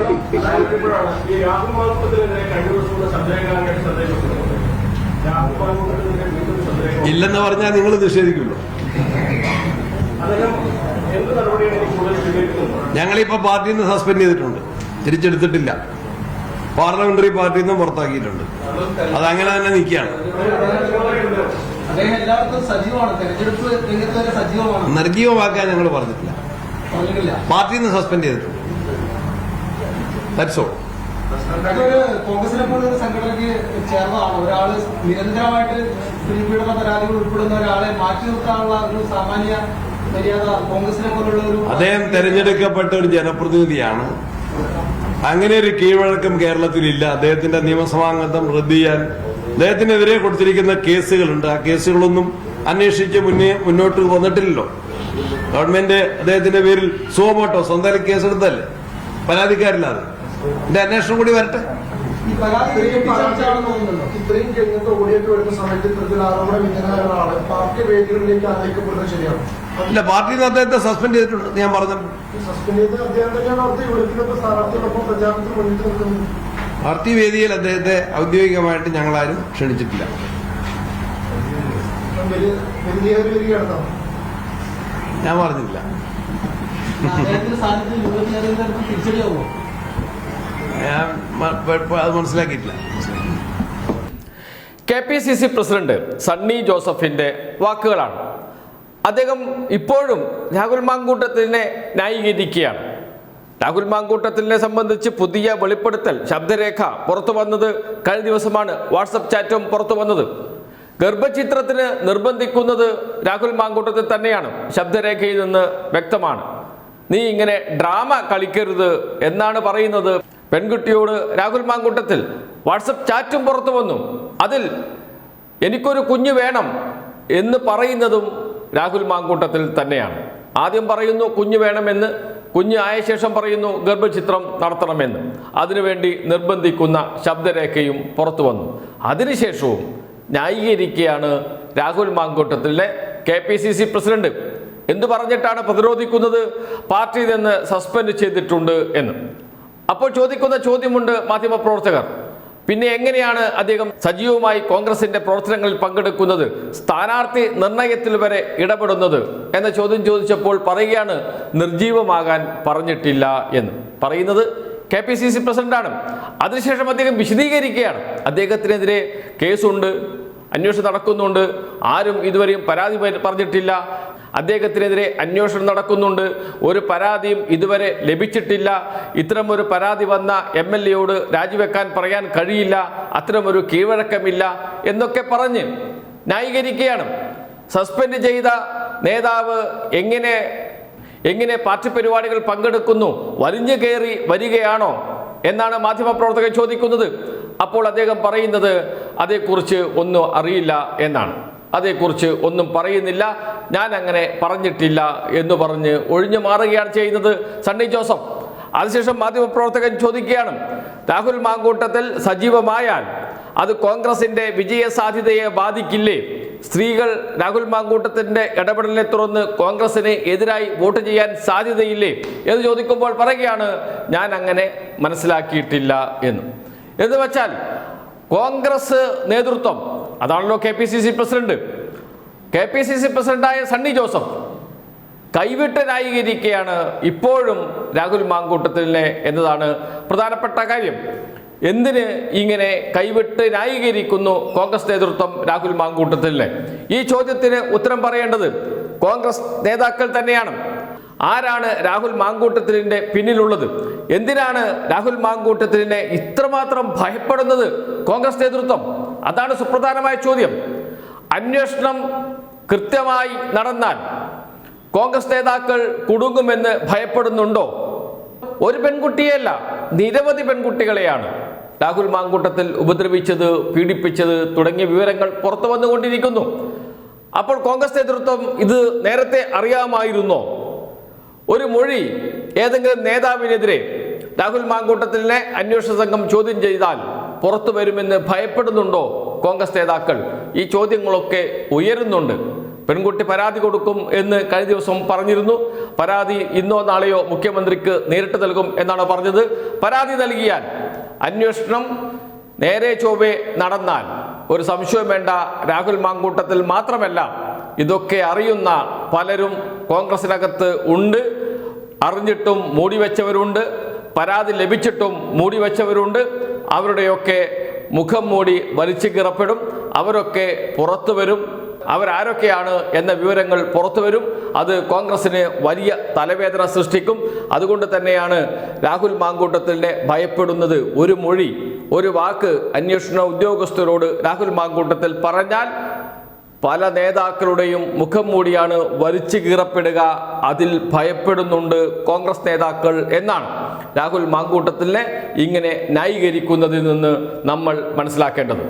ഈ രാഹുൽ മാങ്കൂട്ടത്തിനെതിരെ കഴിഞ്ഞ ദിവസം കൂടെ സന്ദേഹകാരനായിട്ട് ശ്രദ്ധയിൽപ്പെട്ടിട്ടുണ്ട് രാഹുൽ മാങ്കൂട്ടത്തിനെതിരെ വീണ്ടും സന്ദേഹം ഇല്ലെന്ന് പറഞ്ഞാൽ നിങ്ങൾ നിഷേധിക്കുള്ളൂ അദ്ദേഹം എന്ത് നടപടിയാണ് ഇനി കൂടുതൽ സ്വീകരിക്കുന്നത് ഞങ്ങളിപ്പോ പാർട്ടിയിൽ നിന്ന് സസ്പെൻഡ് ചെയ്തിട്ടുണ്ട്. തിരിച്ചെടുത്തിട്ടില്ല. പാർലമെന്ററി പാർട്ടിയിൽ നിന്നും പുറത്താക്കിയിട്ടുണ്ട്. അത് അങ്ങനെ തന്നെ നിൽക്കുകയാണ്. നിർജീവമാക്കാൻ ഞങ്ങൾ പറഞ്ഞിട്ടില്ല. പാർട്ടിയിൽ നിന്ന് സസ്പെൻഡ് ചെയ്തിട്ടുണ്ട്. ദാറ്റ്സ് ഓൾ കോൺഗ്രസിനെ സംഘടനയ്ക്ക് ചേർന്നതാണ്. ഒരാൾ നിരന്തരമായിട്ട് സ്ത്രീപീഡന പരാതികൾ ഉൾപ്പെടുന്ന ഒരാളെ മാറ്റി നിർത്താനുള്ള ഒരു സാമാന്യ മര്യാദ കോൺഗ്രസിനെ പോലുള്ള ഒരു അദ്ദേഹം തെരഞ്ഞെടുക്കപ്പെട്ട ഒരു ജനപ്രതിനിധിയാണ്. അങ്ങനെ ഒരു കീഴ്വഴക്കം കേരളത്തിലില്ല. അദ്ദേഹത്തിന്റെ നിയമസഭാംഗത്വം റദ്ദ് ചെയ്യാൻ അദ്ദേഹത്തിനെതിരെ കൊടുത്തിരിക്കുന്ന കേസുകളുണ്ട്. ആ കേസുകളൊന്നും അന്വേഷിച്ച് മുന്നേ മുന്നോട്ട് വന്നിട്ടില്ലല്ലോ. ഗവൺമെന്റ് അദ്ദേഹത്തിന്റെ പേരിൽ സുഖമോട്ടോ സ്വന്തം കേസെടുത്തല്ലേ പരാതിക്കാരില്ലാതെ. എന്റെ അന്വേഷണം കൂടി വരട്ടെ. ഈ പരാതി ചർച്ചയാണെന്ന് തോന്നുന്നുണ്ടോ ഇത്രയും കഴിഞ്ഞിട്ട് ഓടിയിട്ട് വരുന്ന സമയത്ത് ഇത്തരത്തിൽ ആരോപണം ഇങ്ങനെയാണ് പാർട്ടി വേദികളിലേക്ക് ശരിയാണ്. ഇല്ല പാർട്ടിയിൽ നിന്ന് അദ്ദേഹത്തെ സസ്പെൻഡ് ചെയ്തിട്ടുണ്ട്. ഞാൻ പറഞ്ഞു സസ്പെൻഡ് ചെയ്ത് അദ്ദേഹം തന്നെയാണ് അവിടുത്തെ യുവജനത്തിന്റെ സ്ഥാനാർത്ഥികളൊപ്പം പ്രചാരണത്തിന് മുന്നിട്ട് നിൽക്കുന്നത്. പാർട്ടി വേദിയിൽ അദ്ദേഹത്തെ ഔദ്യോഗികമായിട്ട് ഞങ്ങളാരും ക്ഷണിച്ചിട്ടില്ല. ഞാൻ പറഞ്ഞില്ല അത് മനസ്സിലാക്കിയിട്ടില്ല. K P C C president Sunny ജോസഫിന്റെ വാക്കുകളാണ്. അദ്ദേഹം ഇപ്പോഴും രാഹുൽ മാങ്കൂട്ടത്തിനെ ന്യായീകരിക്കുകയാണ്. രാഹുൽ മാങ്കൂട്ടത്തിനെ സംബന്ധിച്ച് പുതിയ വെളിപ്പെടുത്തൽ ശബ്ദരേഖ പുറത്തു വന്നത് കഴിഞ്ഞ ദിവസമാണ്. വാട്സപ്പ് ചാറ്റും പുറത്തു വന്നത്. ഗർഭചിത്രത്തിന് നിർബന്ധിക്കുന്നത് രാഹുൽ മാങ്കൂട്ടത്തിൽ തന്നെയാണ്. ശബ്ദരേഖയിൽ നിന്ന് വ്യക്തമാണ്. നീ ഇങ്ങനെ ഡ്രാമ കളിക്കരുത് എന്നാണ് പറയുന്നത്. പെൺകുട്ടിയോട് രാഹുൽ മാങ്കൂട്ടത്തിൽ വാട്സപ്പ് ചാറ്റും പുറത്തു വന്നു. അതിൽ എനിക്കൊരു കുഞ്ഞ് വേണം എന്ന് പറയുന്നതും രാഹുൽ മാങ്കൂട്ടത്തിൽ തന്നെയാണ്. ആദ്യം പറയുന്നു കുഞ്ഞ് വേണമെന്ന്. കുഞ്ഞ് ആയ ശേഷം പറയുന്നു ഗർഭചിത്രം നടത്തണമെന്ന്. അതിനുവേണ്ടി നിർബന്ധിക്കുന്ന ശബ്ദരേഖയും പുറത്തു വന്നു. അതിനുശേഷവും ന്യായീകരിക്കുകയാണ് Rahul മാങ്കൂട്ടത്തിലെ K P C C president. എന്തു പറഞ്ഞിട്ടാണ് പ്രതിരോധിക്കുന്നത്? പാർട്ടിയിൽ നിന്ന് സസ്പെൻഡ് ചെയ്തിട്ടുണ്ട് എന്ന്. അപ്പോൾ ചോദിക്കുന്ന ചോദ്യമുണ്ട് മാധ്യമപ്രവർത്തകർ പിന്നെ എങ്ങനെയാണ് അദ്ദേഹം സജീവമായി കോൺഗ്രസിന്റെ പ്രവർത്തനങ്ങളിൽ പങ്കെടുക്കുന്നത്? സ്ഥാനാർത്ഥി നിർണയത്തിൽ വരെ ഇടപെടുന്നത് എന്ന ചോദ്യം ചോദിച്ചപ്പോൾ പറയുകയാണ് നിർജീവമാകാൻ പറഞ്ഞിട്ടില്ല എന്ന്. പറയുന്നത് കെ പി സി സി പ്രസിഡന്റാണ്. അതിനുശേഷം അദ്ദേഹം വിശദീകരിക്കുകയാണ്. അദ്ദേഹത്തിനെതിരെ കേസുണ്ട് അന്വേഷണം നടക്കുന്നുണ്ട് ആരും ഇതുവരെയും പരാതി പറഞ്ഞിട്ടില്ല. അദ്ദേഹത്തിനെതിരെ അന്വേഷണം നടക്കുന്നുണ്ട്. ഒരു പരാതിയും ഇതുവരെ ലഭിച്ചിട്ടില്ല. ഇത്തരമൊരു പരാതി വന്ന എം എൽ എയോട് രാജിവെക്കാൻ പറയാൻ കഴിയില്ല. അത്തരമൊരു കീഴ്വഴക്കമില്ല എന്നൊക്കെ പറഞ്ഞ് ന്യായീകരിക്കുകയാണ്. സസ്പെൻഡ് ചെയ്ത നേതാവ് എങ്ങനെ എങ്ങനെ പാർട്ടി പരിപാടികൾ പങ്കെടുക്കുന്നു? വലിഞ്ഞു കയറി വരികയാണോ? എന്നാണ് മാധ്യമപ്രവർത്തകർ ചോദിക്കുന്നത്. അപ്പോൾ അദ്ദേഹം പറയുന്നത് അതേക്കുറിച്ച് ഒന്നും അറിയില്ല എന്നാണ്. അതേക്കുറിച്ച് ഒന്നും പറയുന്നില്ല. ഞാൻ അങ്ങനെ പറഞ്ഞിട്ടില്ല എന്ന് പറഞ്ഞ് ഒഴിഞ്ഞു മാറുകയാണ് ചെയ്യുന്നത് സണ്ണി ജോസഫ്. അതിനുശേഷം മാധ്യമപ്രവർത്തകൻ ചോദിക്കുകയാണ് രാഹുൽ മാങ്കൂട്ടത്തിൽ സജീവമായാൽ അത് കോൺഗ്രസിന്റെ വിജയ സാധ്യതയെ ബാധിക്കില്ലേ? സ്ത്രീകൾ രാഹുൽ മാങ്കൂട്ടത്തിന്റെ ഇടപെടലിനെ തുടർന്ന് കോൺഗ്രസിന് എതിരായി വോട്ട് ചെയ്യാൻ സാധ്യതയില്ലേ എന്ന് ചോദിക്കുമ്പോൾ പറയുകയാണ് ഞാൻ അങ്ങനെ മനസ്സിലാക്കിയിട്ടില്ല എന്ന്. എന്ന് വെച്ചാൽ കോൺഗ്രസ് നേതൃത്വം അതാണല്ലോ K P C C president. K P C C പ്രസിഡന്റായ സണ്ണി ജോസഫ് കൈവിട്ട് ന്യായീകരിക്കുകയാണ് ഇപ്പോഴും രാഹുൽ മാങ്കൂട്ടത്തിനെ എന്നതാണ് പ്രധാനപ്പെട്ട കാര്യം. എന്തിന് ഇങ്ങനെ കൈവിട്ട് ന്യായീകരിക്കുന്നു കോൺഗ്രസ് നേതൃത്വം രാഹുൽ മാങ്കൂട്ടത്തിൽ ഈ ചോദ്യത്തിന് ഉത്തരം പറയേണ്ടത് കോൺഗ്രസ് നേതാക്കൾ തന്നെയാണ്. ആരാണ് രാഹുൽ മാങ്കൂട്ടത്തിലിന്റെ പിന്നിലുള്ളത്? എന്തിനാണ് രാഹുൽ മാങ്കൂട്ടത്തിലിനെ ഇത്രമാത്രം ഭയപ്പെടുന്നത് കോൺഗ്രസ് നേതൃത്വം? അതാണ് സുപ്രധാനമായ ചോദ്യം. അന്വേഷണം കൃത്യമായി നടന്നാൽ കോൺഗ്രസ് നേതാക്കൾ കുടുങ്ങുമെന്ന് ഭയപ്പെടുന്നുണ്ടോ? ഒരു പെൺകുട്ടിയല്ല നിരവധി പെൺകുട്ടികളെയാണ് രാഹുൽ മാങ്കൂട്ടത്തിൽ ഉപദ്രവിച്ചത് പീഡിപ്പിച്ചത് തുടങ്ങിയ വിവരങ്ങൾ പുറത്തു വന്നുകൊണ്ടിരിക്കുന്നു. അപ്പോൾ കോൺഗ്രസ് നേതൃത്വം ഇത് നേരത്തെ അറിയാമായിരുന്നോ? ഒരു മൊഴി ഏതെങ്കിലും നേതാവിനെതിരെ രാഹുൽ മാങ്കൂട്ടത്തിനെ അന്വേഷണ സംഘം ചോദ്യം ചെയ്താൽ പുറത്തു വരുമെന്ന് ഭയപ്പെടുന്നുണ്ടോ കോൺഗ്രസ് നേതാക്കൾ? ഈ ചോദ്യങ്ങളൊക്കെ ഉയരുന്നുണ്ട്. പെൺകുട്ടി പരാതി കൊടുക്കും എന്ന് കഴിഞ്ഞ ദിവസം പറഞ്ഞിരുന്നു. പരാതി ഇന്നോ നാളെയോ മുഖ്യമന്ത്രിക്ക് നേരിട്ട് നൽകും എന്നാണ് പറഞ്ഞത്. പരാതി നൽകിയാൽ അന്വേഷണം നേരെ ചൊവ്വെ നടന്നാൽ ഒരു സംശയം വേണ്ട. രാഹുൽ മാങ്കൂട്ടത്തിൽ മാത്രമല്ല ഇതൊക്കെ അറിയുന്ന പലരും കോൺഗ്രസിനകത്ത് ഉണ്ട്. അറിഞ്ഞിട്ടും മൂടിവെച്ചവരുണ്ട് പരാതി ലഭിച്ചിട്ടും മൂടിവെച്ചവരുണ്ട് അവരുടെയൊക്കെ മുഖം മൂടി വലിച്ചു കീറപ്പെടും അവരൊക്കെ പുറത്തു വരും. അവരാരൊക്കെയാണ് എന്ന വിവരങ്ങൾ പുറത്തു വരും. അത് കോൺഗ്രസിന് വലിയ തലവേദന സൃഷ്ടിക്കും. അതുകൊണ്ട് തന്നെയാണ് രാഹുൽ മാങ്കൂട്ടത്തിന്റെ ഭയപ്പെടുന്നത്. ഒരു മൊഴി ഒരു വാക്ക് അന്വേഷണ ഉദ്യോഗസ്ഥരോട് രാഹുൽ മാങ്കൂട്ടത്തിൽ പറഞ്ഞാൽ പല നേതാക്കളുടെയും മുഖം മൂടിയാണ് വലിച്ചു കീറപ്പെടുക. അതിൽ ഭയപ്പെടുന്നുണ്ട് കോൺഗ്രസ് നേതാക്കൾ എന്നാണ് രാഹുൽ മാങ്കൂട്ടത്തിനെ ഇങ്ങനെ ന്യായീകരിക്കുന്നതിൽ നിന്ന് നമ്മൾ മനസ്സിലാക്കേണ്ടത്.